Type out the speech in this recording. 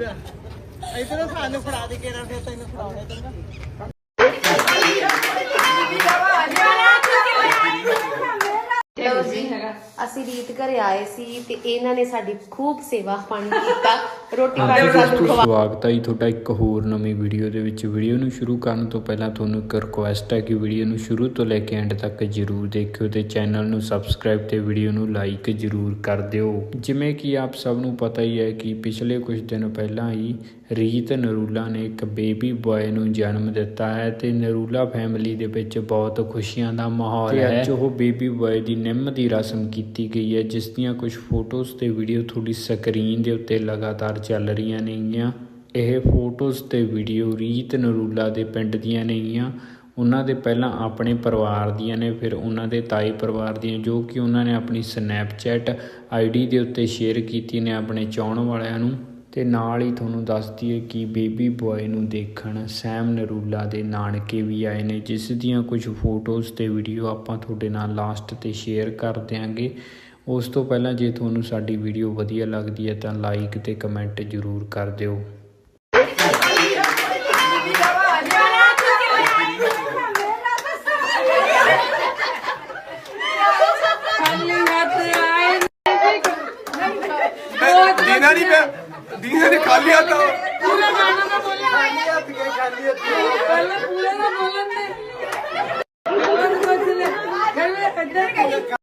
ਚਾਹੀਦਾ ਇਧਰ ਸਾਨੂੰ ਫੜਾ ਦੇ ਕੇ ਨਾ ਫਿਰ ਤੈਨੂੰ ਫੜਾਉਣੇ ਚੰਗਾ ਲਓ ਜੀ ਅਸੀਂ ਰੀਤ ਘਰੇ ਆਏ ਸੀ ਤੇ ਇਹਨਾਂ ਨੇ ਸਾਡੀ ਖੂਬ ਸੇਵਾ ਪਾਣੀ ਕੀਤਾ। ਰੋਟੀ ਪਾਣੀ ਸਾਨੂੰ ਖਵਾ ਸਵਾਗਤ ਹੈ ਜੀ ਤੁਹਾਡਾ ਇੱਕ ਹੋਰ ਨਵੀਂ ਵੀਡੀਓ ਦੇ ਵਿੱਚ। ਵੀਡੀਓ ਨੂੰ ਸ਼ੁਰੂ ਕਰਨ ਤੋਂ ਪਹਿਲਾਂ ਤੁਹਾਨੂੰ ਇੱਕ ਰਿਕੁਐਸਟ ਹੈ ਕਿ ਵੀਡੀਓ ਨੂੰ ਸ਼ੁਰੂ ਤੋਂ ਲੈ ਕੇ ਐਂਡ ਤੱਕ ਜਰੂਰ ਦੇਖਿਓ ਤੇ ਚੈਨਲ ਨੂੰ ਸਬਸਕ੍ਰਾਈਬ ਤੇ ਵੀਡੀਓ ਨੂੰ ਲਾਈਕ ਜਰੂਰ ਕਰ ਦਿਓ। ਜਿਵੇਂ ਕਿ ਆਪ ਸਭ ਨੂੰ ਪਤਾ ਹੀ ਹੈ ਕਿ ਪਿਛਲੇ ਕੁਝ ਦਿਨ ਪਹਿਲਾਂ ਹੀ ਰੀਤ ਨਰੂਲਾ ਨੇ ਇੱਕ ਬੇਬੀ ਬॉय ਨੂੰ ਜਨਮ ਦਿੱਤਾ ਹੈ ਤੇ ਨਰੂਲਾ ਫੈਮਿਲੀ ਦੇ ਵਿੱਚ ਬਹੁਤ ਖੁਸ਼ੀਆਂ ਦਾ ਮਾਹੌਲ ਹੈ। ਤੇ ਅੱਜ ਉਹ ਬੇਬੀ ਬॉय ਦੀ ਨਿੰਮ ਦੀ ਰਸਮ ਕੀਤੀ ਕੀਤੀ ਗਈ ਹੈ, ਜਿਸ ਦੀਆਂ ਕੁਝ ਫੋਟੋਜ਼ ਤੇ ਵੀਡੀਓ ਤੁਹਾਡੀ ਸਕਰੀਨ ਦੇ ਉੱਤੇ ਲਗਾਤਾਰ ਚੱਲ ਰਹੀਆਂ ਨੇਗੀਆਂ। ਇਹ ਫੋਟੋਜ਼ ਤੇ ਵੀਡੀਓ ਰੀਤ ਨਰੂਲਾ ਦੇ ਪਿੰਡ ਦੀਆਂ ਨੇਗੀਆਂ। ਉਹਨਾਂ ਦੇ ਪਹਿਲਾਂ ਆਪਣੇ ਪਰਿਵਾਰ ਦੀਆਂ ਨੇ, ਫਿਰ ਉਹਨਾਂ ਦੇ ਤਾਈ ਪਰਿਵਾਰ ਦੀਆਂ, ਜੋ ਕਿ ਉਹਨਾਂ ਨੇ ਆਪਣੀ ਸਨੈਪਚੈਟ ਆਈਡੀ ਦੇ ਉੱਤੇ ਸ਼ੇਅਰ ਕੀਤੀ ਨੇ ਆਪਣੇ ਚਾਹਣ ਵਾਲਿਆਂ ਨੂੰ। ਤੇ ਨਾਲ ਹੀ ਤੁਹਾਨੂੰ ਦੱਸ ਦਈਏ ਕਿ ਬੇਬੀ ਬॉय ਨੂੰ ਦੇਖਣ ਸੈਮ ਨਰੂਲਾ ਦੇ ਨਾਨਕੇ ਵੀ ਆਏ ਨੇ ਜਿਸ ਦੀਆਂ ਕੁਝ ਫੋਟੋਜ਼ ਤੇ ਵੀਡੀਓ ਆਪਾਂ ਤੁਹਾਡੇ ਨਾਲ ਲਾਸਟ ਤੇ ਸ਼ੇਅਰ ਕਰ ਦਿਆਂਗੇ। ਉਸ ਤੋਂ ਪਹਿਲਾਂ ਜੇ ਤੁਹਾਨੂੰ ਸਾਡੀ ਵੀਡੀਓ ਵਧੀਆ ਲੱਗਦੀ ਹੈ ਤਾਂ ਲਾਈਕ ਤੇ ਕਮੈਂਟ ਜ਼ਰੂਰ ਕਰ ਦਿਓ। ਦੀਨਾ ਨਹੀਂ ਪਿਆ ਦੀਨਾ ਨੇ ਖਾਲੀ ਹੱਥ ਪੂਰਾ ਗਾਣਾ ਤਾਂ ਬੋਲਿਆ ਖਾਲੀ ਹੱਥ ਕੇ ਖਾਲੀ ਹੱਥ ਪਹਿਲਾਂ ਪੂਰੇ ਦਾ ਬੋਲਣ ਦੇ।